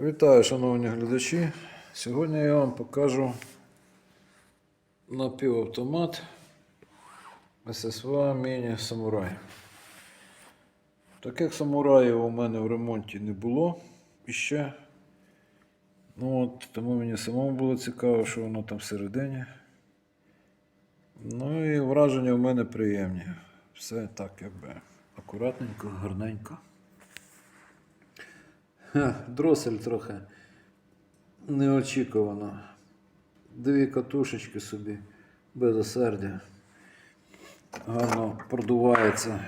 Вітаю, шановні глядачі. Сьогодні я вам покажу напівавтомат ССВ Міні Самурай. Таких самураїв у мене в ремонті не було іще. Ну от, тому мені самому було цікаво, що воно там всередині. Ну і враження в мене приємні. Все так, якби акуратненько, гарненько. Ха, Дросель трохи неочікувано. Дві катушечки собі без осердя. Гарно продувається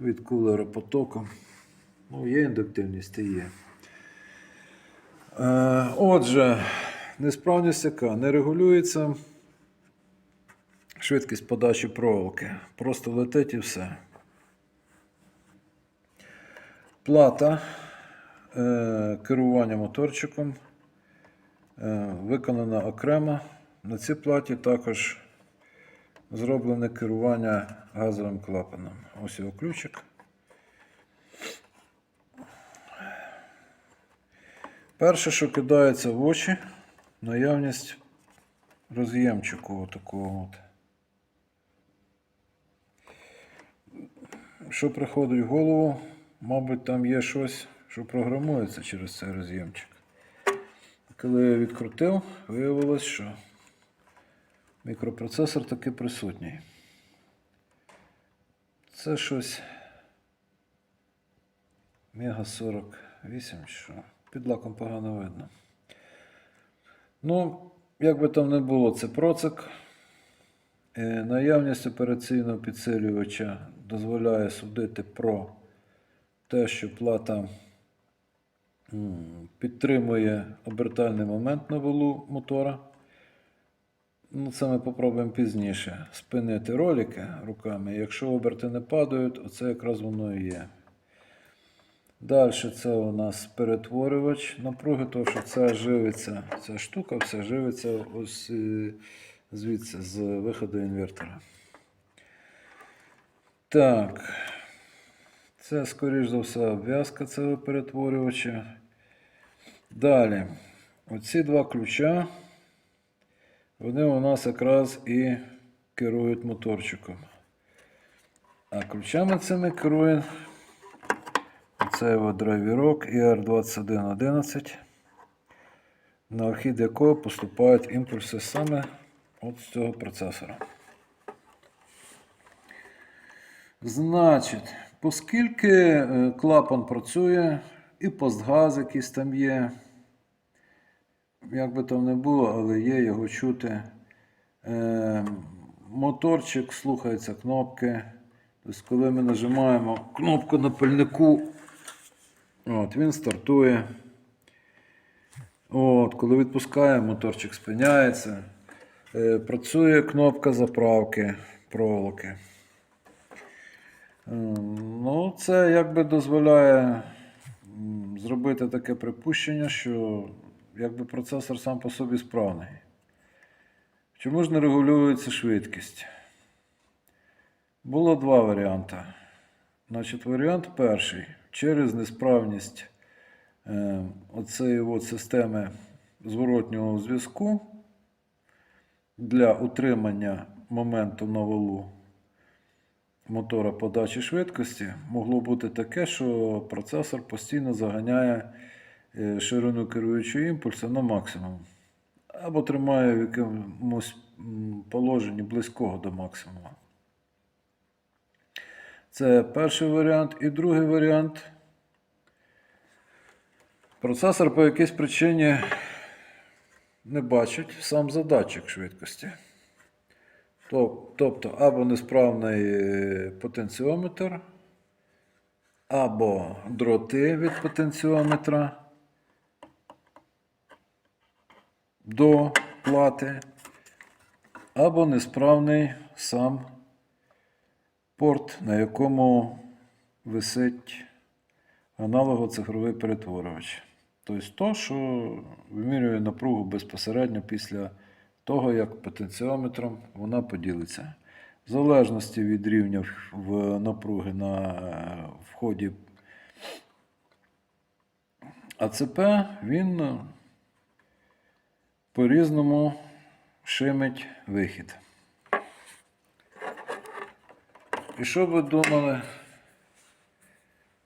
від кулера потоком. Ну, є індуктивність і є. Е, отже, несправність яка не регулюється швидкість подачі проволоки. Просто летить і все. Плата керування моторчиком е, виконана окремо. На цій платі також зроблене керування газовим клапаном. Ось його ключик. Перше, що кидається в очі, наявність роз'ємчику такого. Що приходить в голову, мабуть, там є щось, що програмується через цей роз'ємчик. Коли я відкрутив, виявилось, що мікропроцесор таки присутній. Це щось Мега 48, що під лаком погано видно. Ну, як би там не було, це процик. Е, Наявність операційного підсилювача дозволяє судити про те, що плата підтримує обертальний момент на валу мотора. Ну, це ми попробуємо пізніше спинити ролики руками. Якщо оберти не падають, оце якраз воно і є. Далі це у нас перетворювач напруги, тому що це живиться, ця штука все живиться ось е, звідси, з виходу інвертора. Так. Це, скоріш за все, обв'язка цього перетворювача. Далі. Оці два ключа. Вони у нас якраз і керують моторчиком. А ключами цими керує цей от драйвірок ER2111, на вхід якого поступають імпульси саме от з цього процесора. Значить, оскільки е, клапан працює, і постгаз якийсь там є, як би там не було, але є його чути. Е, моторчик слухається кнопки. Тобто, коли ми нажимаємо кнопку на пильнику, от, він стартує. От, коли відпускаємо, моторчик спиняється. Е, працює кнопка заправки проволоки. Е, Ну, це якби дозволяє зробити таке припущення, що якби процесор сам по собі справний. Чому ж не регулюється швидкість? Було два варіанти. Значить, варіант перший. Через несправність е, оцеї от системи зворотнього зв'язку для утримання моменту на валу мотора подачі швидкості могло бути таке, що процесор постійно заганяє е, ширину керуючого імпульсу на максимум. Або тримає в якомусь положенні близького до максимуму. Це перший варіант. І другий варіант. Процесор по якійсь причині не бачить сам задатчик швидкості. Тоб- Тобто або несправний е, потенціометр, або дроти від потенціометра до плати, або несправний сам порт, на якому висить аналого-цифровий перетворювач. Тобто то, що вимірює напругу безпосередньо після того, як потенціометром вона поділиться. В залежності від рівня напруги на е, вході АЦП він е, по-різному шимить вихід. І що ви думали?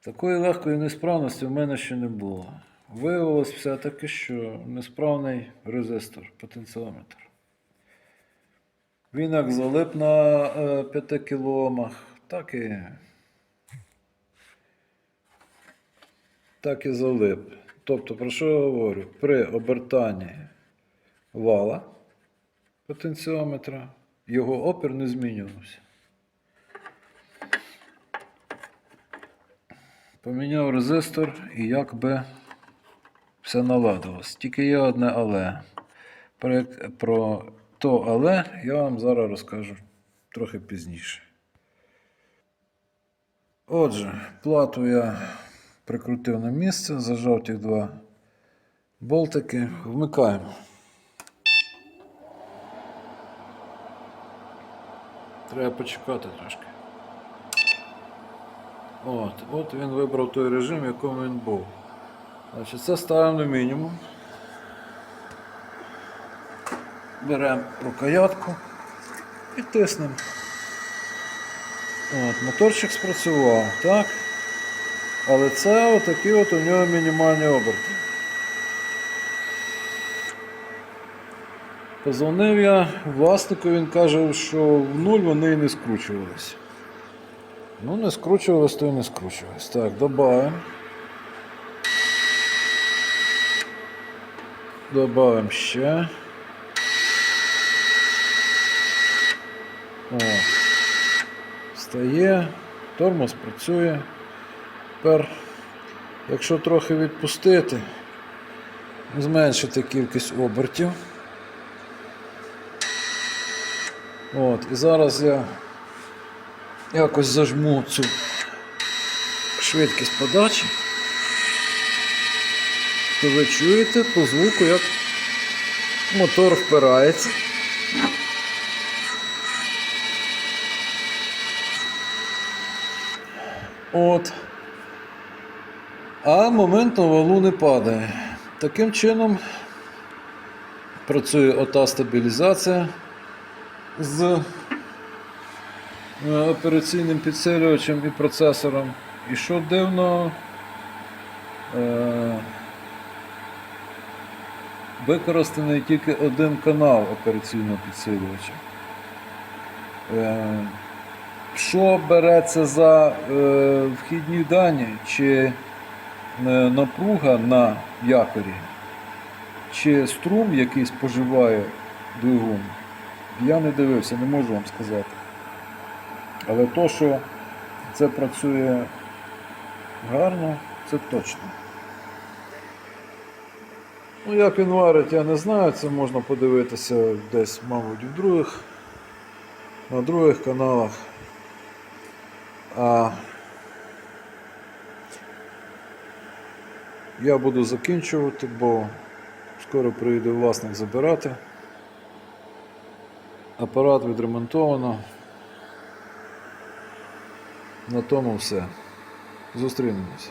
Такої легкої несправності в мене ще не було. Виявилось все-таки, що несправний резистор, потенціометр. Він як залип на е, 5 кіломах, так і, так і залип. Тобто, про що я говорю? При обертанні вала потенціометра його опір не змінювався. Поміняв резистор і якби все наладилось. Тільки є одне але. Про, про то але я вам зараз розкажу трохи пізніше. Отже, плату я прикрутив на місце, зажав ті два болтики, вмикаємо. Треба почекати трошки. От, от він вибрав той режим, в якому він був. Значить, це ставимо на мінімум. Беремо рукоятку і тиснемо. От, моторчик спрацював, так? Але це отакі от у нього мінімальні оберти. Позвонив я власнику, він каже, що в нуль вони і не скручувалися. Ну, не скручувалось, то і не скручувалось. Так, добавимо. Добавимо ще. О. Стає, тормоз працює. Тепер, якщо трохи відпустити, зменшити кількість обертів. От, і зараз я якось зажму цю швидкість подачі, то ви чуєте по звуку, як мотор впирається. От. А моментно валу не падає. Таким чином працює ота стабілізація з е, операційним підсилювачем і процесором. І що дивно, е, використаний тільки один канал операційного підсилювача. Що береться за е, вхідні дані, чи е, напруга на якорі, чи струм, який споживає двигун, я не дивився, не можу вам сказати. Але то, що це працює гарно, це точно. Ну, як він варить, я не знаю, це можна подивитися десь, мабуть, в других, на других каналах. Я буду закінчувати, бо скоро прийде власник забирати. Апарат відремонтовано. На тому все. Зустрінемось.